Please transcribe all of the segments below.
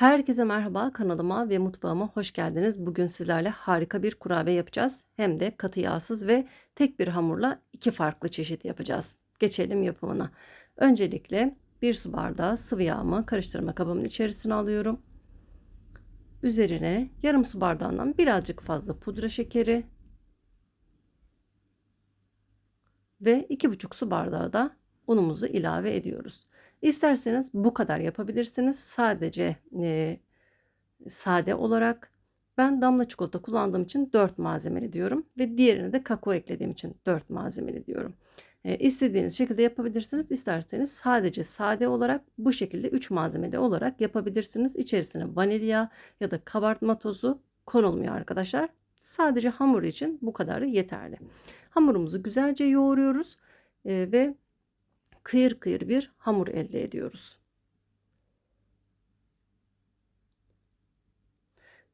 Herkese merhaba kanalıma ve mutfağıma hoş geldiniz. Bugün sizlerle harika bir kurabiye yapacağız. Hem de katı yağsız ve tek bir hamurla iki farklı çeşit yapacağız. Geçelim yapımına. Öncelikle bir su bardağı sıvı yağımı karıştırma kabımın içerisine alıyorum. Üzerine yarım su bardağından birazcık fazla pudra şekeri ve iki buçuk su bardağı da unumuzu ilave ediyoruz. İsterseniz bu kadar yapabilirsiniz. Sadece e, sade olarak ben damla çikolata kullandığım için 4 malzemeli diyorum ve diğerine de kakao eklediğim için 4 malzemeli diyorum. E, istediğiniz şekilde yapabilirsiniz. İsterseniz sadece sade olarak bu şekilde 3 malzemeli olarak yapabilirsiniz. İçerisine vanilya ya da kabartma tozu konulmuyor arkadaşlar. Sadece hamur için bu kadarı yeterli. Hamurumuzu güzelce yoğuruyoruz e, ve kıyır kıyır bir hamur elde ediyoruz.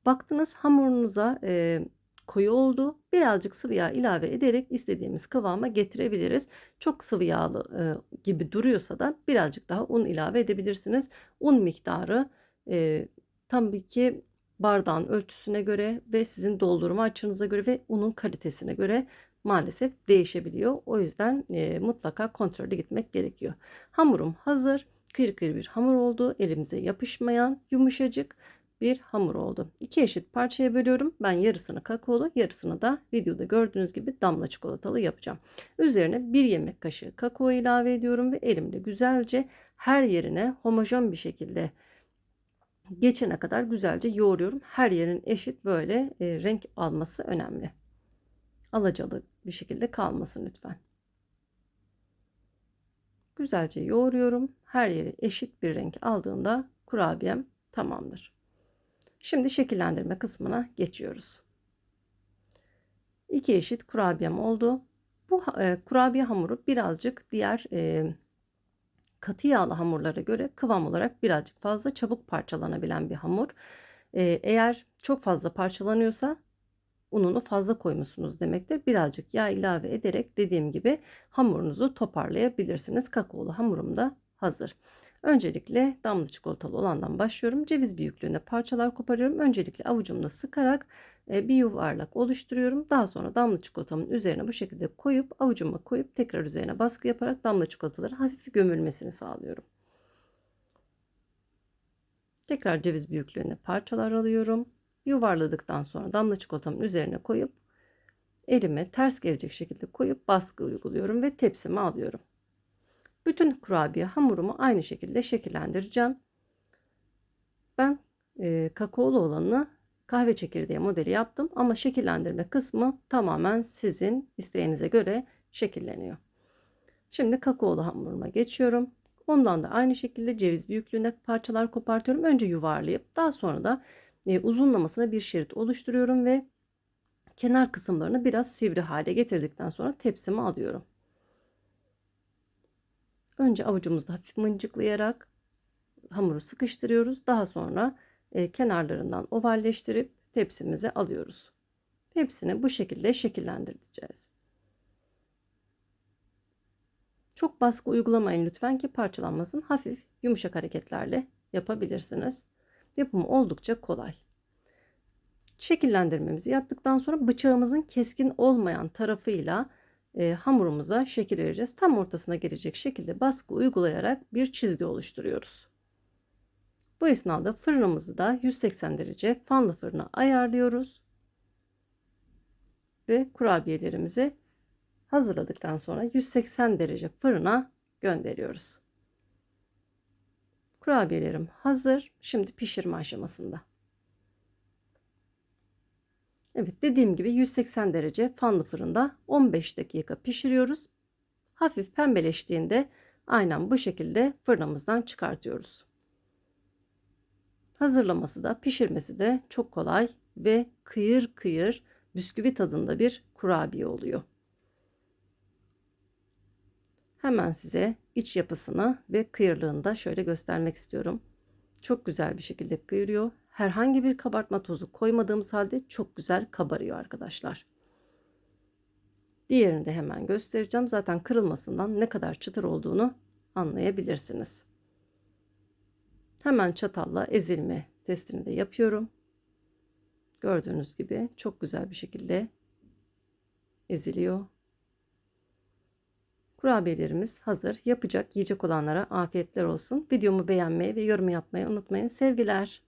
Baktınız hamurunuza e, koyu oldu. Birazcık sıvı yağ ilave ederek istediğimiz kıvama getirebiliriz. Çok sıvı yağlı e, gibi duruyorsa da birazcık daha un ilave edebilirsiniz. Un miktarı e, tabii ki bardağın ölçüsüne göre ve sizin doldurma açınıza göre ve unun kalitesine göre maalesef değişebiliyor. O yüzden e, mutlaka kontrolü gitmek gerekiyor. Hamurum hazır. Kıyır kıyır bir hamur oldu. Elimize yapışmayan yumuşacık bir hamur oldu. İki eşit parçaya bölüyorum. Ben yarısını kakaolu, yarısını da videoda gördüğünüz gibi damla çikolatalı yapacağım. Üzerine bir yemek kaşığı kakao ilave ediyorum ve elimle güzelce her yerine homojen bir şekilde geçene kadar güzelce yoğuruyorum. Her yerin eşit böyle e, renk alması önemli alacalı bir şekilde kalmasın lütfen. Güzelce yoğuruyorum. Her yeri eşit bir renk aldığında kurabiyem tamamdır. Şimdi şekillendirme kısmına geçiyoruz. İki eşit kurabiyem oldu. Bu e, kurabiye hamuru birazcık diğer e, katı yağlı hamurlara göre kıvam olarak birazcık fazla çabuk parçalanabilen bir hamur. E, eğer çok fazla parçalanıyorsa ununu fazla koymuşsunuz demektir. Birazcık yağ ilave ederek dediğim gibi hamurunuzu toparlayabilirsiniz. Kakaolu hamurum da hazır. Öncelikle damla çikolatalı olandan başlıyorum. Ceviz büyüklüğünde parçalar koparıyorum. Öncelikle avucumla sıkarak e, bir yuvarlak oluşturuyorum. Daha sonra damla çikolatamın üzerine bu şekilde koyup avucuma koyup tekrar üzerine baskı yaparak damla çikolataları hafif gömülmesini sağlıyorum. Tekrar ceviz büyüklüğünde parçalar alıyorum. Yuvarladıktan sonra damla çikolatamın üzerine koyup elime ters gelecek şekilde koyup baskı uyguluyorum ve tepsime alıyorum. Bütün kurabiye hamurumu aynı şekilde şekillendireceğim. Ben e, kakaolu olanı kahve çekirdeği modeli yaptım ama şekillendirme kısmı tamamen sizin isteğinize göre şekilleniyor. Şimdi kakaolu hamuruma geçiyorum. Ondan da aynı şekilde ceviz büyüklüğünde parçalar kopartıyorum. Önce yuvarlayıp daha sonra da e, uzunlamasına bir şerit oluşturuyorum ve kenar kısımlarını biraz sivri hale getirdikten sonra tepsime alıyorum. Önce avucumuzda hafif mıncıklayarak hamuru sıkıştırıyoruz. Daha sonra e, kenarlarından ovalleştirip tepsimize alıyoruz. Hepsini bu şekilde şekillendireceğiz. Çok baskı uygulamayın lütfen ki parçalanmasın. Hafif yumuşak hareketlerle yapabilirsiniz. Yapımı oldukça kolay. Şekillendirmemizi yaptıktan sonra bıçağımızın keskin olmayan tarafıyla e, hamurumuza şekil vereceğiz. Tam ortasına gelecek şekilde baskı uygulayarak bir çizgi oluşturuyoruz. Bu esnada fırınımızı da 180 derece fanlı fırına ayarlıyoruz. Ve kurabiyelerimizi hazırladıktan sonra 180 derece fırına gönderiyoruz. Kurabiyelerim hazır. Şimdi pişirme aşamasında. Evet dediğim gibi 180 derece fanlı fırında 15 dakika pişiriyoruz. Hafif pembeleştiğinde aynen bu şekilde fırınımızdan çıkartıyoruz. Hazırlaması da pişirmesi de çok kolay ve kıyır kıyır bisküvi tadında bir kurabiye oluyor. Hemen size iç yapısını ve kıyırlığını da şöyle göstermek istiyorum. Çok güzel bir şekilde kıyırıyor. Herhangi bir kabartma tozu koymadığımız halde çok güzel kabarıyor arkadaşlar. Diğerini de hemen göstereceğim. Zaten kırılmasından ne kadar çıtır olduğunu anlayabilirsiniz. Hemen çatalla ezilme testini de yapıyorum. Gördüğünüz gibi çok güzel bir şekilde eziliyor. Kurabiyelerimiz hazır. Yapacak, yiyecek olanlara afiyetler olsun. Videomu beğenmeyi ve yorum yapmayı unutmayın. Sevgiler.